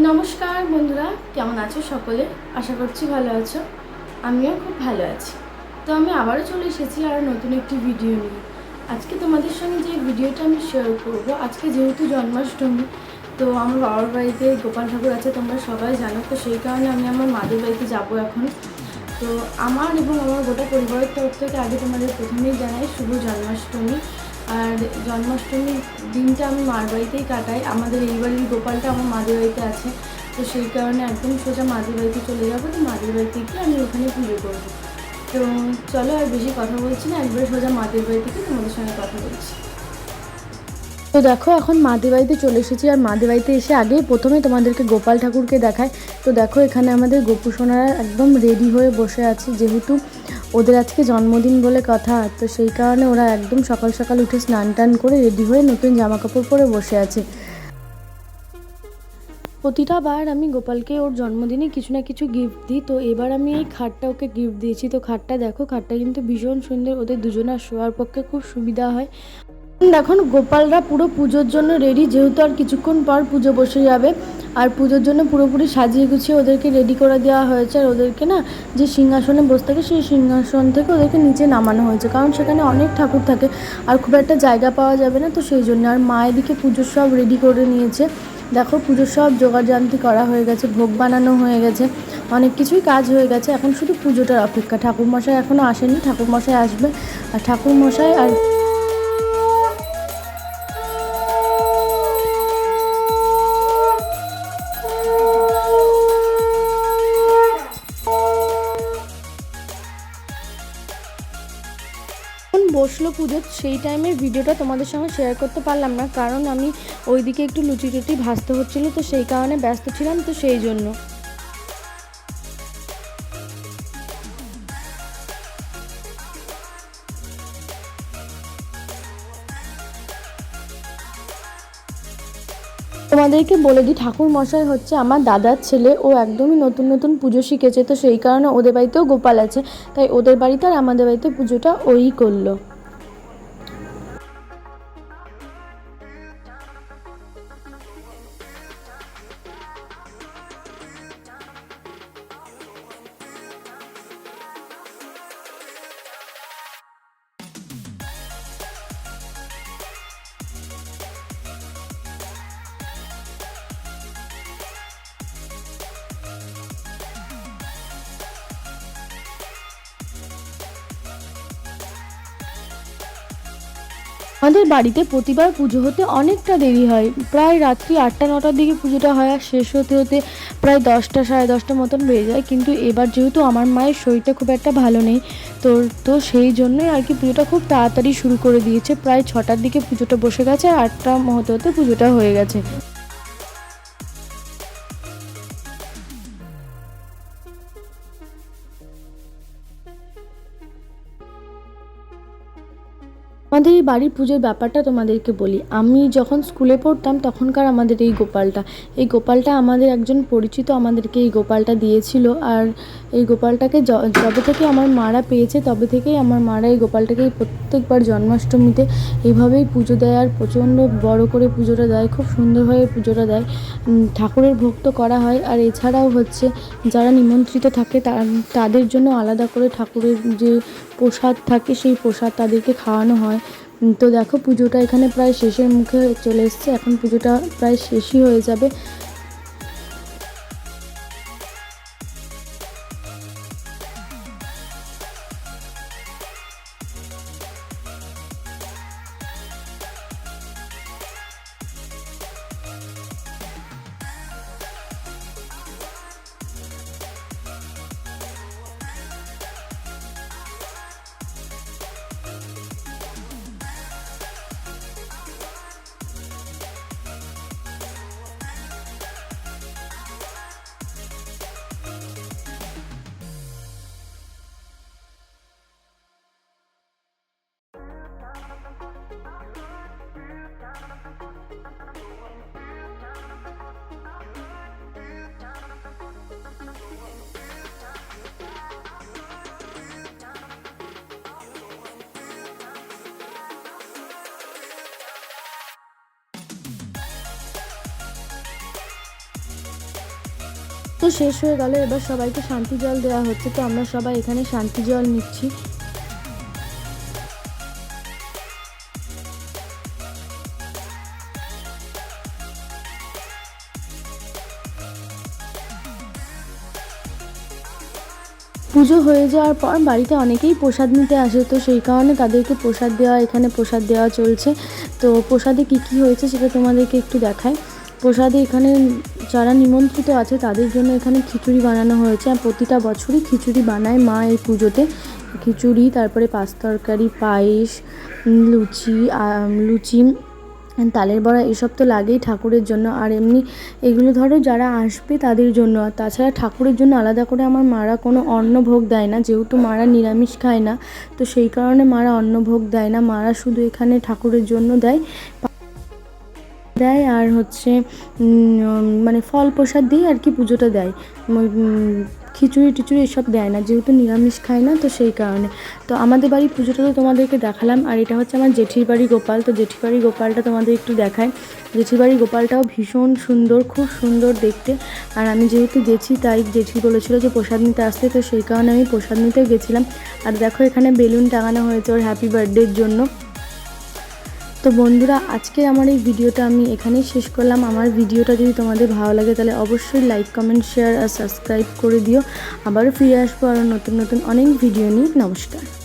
নমস্কার বন্ধুরা, কেমন আছো সকলে? আশা করছি ভালো আছো। আমিও খুব ভালো আছি। তো আমি আবারও চলে এসেছি আর নতুন একটি ভিডিও নিয়ে। আজকে তোমাদের সঙ্গে যে ভিডিওটা আমি শেয়ার করব, আজকে যেহেতু জন্মাষ্টমী, তো আমার বাবার বাড়িতে গোপাল ঠাকুর আছে, তোমরা সবাই জানো, তো সেই কারণে আমি আমার মাদের বাড়িতে যাব এখন। তো আমার এবং আমার গোটা পরিবারের তরফ থেকে আগে তোমাদের প্রথমেই জানাই, শুভ জন্মাষ্টমী। আর জন্মাষ্টমীর দিনটা আমি মার বাড়িতেই কাটাই। আমাদের এই বাড়ির গোপালটা আমার মাদের বাড়িতে আছে। তো সেই কারণে একদম সোজা মাদের বাড়িতে চলে যাব। তো মাদের বাড়িতে গিয়ে আমি ওখানে পুজো করব। তো চলো আর বেশি কথা বলছি না, একবার সোজা মাদের বাড়ি থেকে তোমাদের সঙ্গে কথা বলছি। তো দেখো, এখন মাদের বাড়িতে চলে এসেছি আর মাদের বাড়িতে এসে আগে প্রথমে তোমাদেরকে গোপাল ঠাকুরকে দেখায় তো দেখো, এখানে আমাদের গোপু সোনারা একদম রেডি হয়ে বসে আছে। যেহেতু ওদের আজকে জন্মদিন বলে কথা, তো সেই কারণে ওরা একদম সকাল সকাল উঠে স্নান টান করে রেডি হয়ে নতুন জামা কাপড় পরে বসে আছে। প্রতিটা বার আমি গোপালকে ওর জন্মদিনে কিছু না কিছু গিফট দিই, তো এবার আমি এই খাটটা ওকে গিফট দিয়েছি। তো খাটটা দেখো, খাটটা কিন্তু ভীষণ সুন্দর, ওদের দুজনের শোয়ার পক্ষে খুব সুবিধা হয়। দেখুন, গোপালরা পুরো পুজোর জন্য রেডি যেহেতু আর কিছুক্ষণ পর পুজো বসে যাবে। আর পুজোর জন্য পুরোপুরি সাজিয়ে গুছিয়ে ওদেরকে রেডি করে দেওয়া হয়েছে। আর ওদেরকে না, যে সিংহাসনে বসে থাকে, সেই সিংহাসন থেকে ওদেরকে নিচে নামানো হয়েছে। কারণ সেখানে অনেক ঠাকুর থাকে আর খুব একটা জায়গা পাওয়া যাবে না। তো সেই জন্য আর মা এদিকে পুজোর সব রেডি করে নিয়েছে। দেখো পুজোর সব জোগাড়জান্তি করা হয়ে গেছে, ভোগ বানানো হয়ে গেছে, অনেক কিছুই কাজ হয়ে গেছে। এখন শুধু পুজোটার অপেক্ষা। ঠাকুরমশাই এখনও আসেনি ঠাকুরমশাই আসবে আর ঠাকুরমশাই আর বসল পুজো সেই টাইমের ভিডিওটা তোমাদের সঙ্গে শেয়ার করতে পারলাম না। কারণ আমি ওইদিকে একটু লুচি টুচি ভাজতে হচ্ছিল, তো সেই কারণে ব্যস্ত ছিলাম তো সেই জন্য। তোমাদেরকে বলে দিই, ঠাকুর মশাই হচ্ছে আমার দাদার ছেলে। ও একদমই নতুন নতুন পুজো শিখেছে, তো সেই কারণে ওদের বাড়িতেও গোপাল আছে। তাই ওদের বাড়িতে আর আমাদের বাড়িতে পুজোটা ওই করল। আমাদের বাড়িতে প্রতিবার পুজো হতে অনেকটা দেরি হয়। প্রায় রাত্রি আটটা, নটার দিকে পুজোটা হয় আর শেষ হতে হতে প্রায় দশটা, সাড়ে দশটা মতন হয়ে যায়। কিন্তু এবার যেহেতু আমার মায়ের শরীরটা খুব একটা ভালো নেই, তো তো সেই জন্যই আর কি পুজোটা খুব তাড়াতাড়ি শুরু করে দিয়েছে। প্রায় ছটার দিকে পুজোটা বসে গেছে আর আটটা হতে হতে পুজোটা হয়ে গেছে। আমাদের এই বাড়ির পুজোর ব্যাপারটা তোমাদেরকে বলি। আমি যখন স্কুলে পড়তাম, তখনকার আমাদের এই গোপালটা। এই গোপালটা আমাদের একজন পরিচিত আমাদেরকে এই গোপালটা দিয়েছিল। আর এই গোপালটাকে যবে থেকে আমার মারা পেয়েছে, তবে থেকেই আমার মারা এই গোপালটাকে প্রত্যেকবার জন্মাষ্টমীতে এইভাবেই পুজো দেয়। আর প্রচণ্ড বড় করে পুজোটা দেয়, খুব সুন্দরভাবে পুজোটা দেয়। ঠাকুরের ভোগ তো করা হয়। আর এছাড়াও হচ্ছে, যারা নিমন্ত্রিত থাকে তাদের জন্য আলাদা করে ঠাকুরের যে প্রসাদ থাকে, সেই প্রসাদ তাদেরকে খাওয়ানো হয়। তো দেখো পুজোটা এখানে প্রায় শেষের মুখে চলে এসছে। এখন পুজোটা প্রায় শেষই হয়ে যাবে। তো শেষ হয়ে গেল, এবার সবাইকে শান্তি জল দেওয়া হচ্ছে, তো আমরা সবাই এখানে শান্তি জল নিচ্ছি। পুজো হয়ে যাওয়ার পর বাড়িতে অনেকেই প্রসাদ নিতে আসে, তো সেই কারণে তাদেরকে প্রসাদ দেওয়া, এখানে প্রসাদ দেওয়া চলছে। তো প্রসাদে কী কী হয়েছে সেটা তোমাদেরকে একটু দেখায় প্রসাদে এখানে যারা নিমন্ত্রিত আছে, তাদের জন্য এখানে খিচুড়ি বানানো হয়েছে। আর প্রতিটা বছরই খিচুড়ি বানায় মা এই পুজোতে। খিচুড়ি, তারপরে পাঁচ তরকারি, পায়েস লুচি লুচি তালের বড়া, এসব তো লাগেই ঠাকুরের জন্য। আর এমনি এগুলো ধরো যারা আসবে তাদের জন্য। আর তাছাড়া ঠাকুরের জন্য আলাদা করে আমার মারা কোনো অন্ন ভোগ দেয় না, যেহেতু মারা নিরামিষ খায় না। তো সেই কারণে মারা অন্ন ভোগ দেয় না। মারা শুধু এখানে ঠাকুরের জন্য দেয়। দেয় আর হচ্ছে মানে ফল প্রসাদ দিয়ে আর কি পুজোটা দেয়। খিচুড়ি টিচুড়ি এসব দেয় না, যেহেতু নিরামিষ খায় না, তো সেই কারণে। তো আমাদের বাড়ির পুজোটা তো তোমাদেরকে দেখালাম, আর এটা হচ্ছে আমার জেঠির বাড়ি গোপাল। তো জেঠির বাড়ি গোপালটা তোমাদের একটু দেখায় জেঠির বাড়ি গোপালটাও ভীষণ সুন্দর, খুব সুন্দর দেখতে। আর আমি যেহেতু গেছি, তাই জেঠি বলেছিল যে প্রসাদ নিতে আসতে, তো সেই কারণে আমি প্রসাদ নিতেও গেছিলাম। আর দেখো এখানে বেলুন টাঙানো হয়েছে ওর হ্যাপি বার্থডের জন্য। তো বন্ধুরা, আজকে আমার এই ভিডিওটা আমি এখানেই শেষ করলাম। আমার ভিডিওটা যদি তোমাদের ভালো লাগে, তাহলে অবশ্যই লাইক কমেন্ট শেয়ার আর সাবস্ক্রাইব করে দিও। আবারও ফিরে আসব আরও নতুন নতুন অনেক ভিডিও নিয়ে। নমস্কার।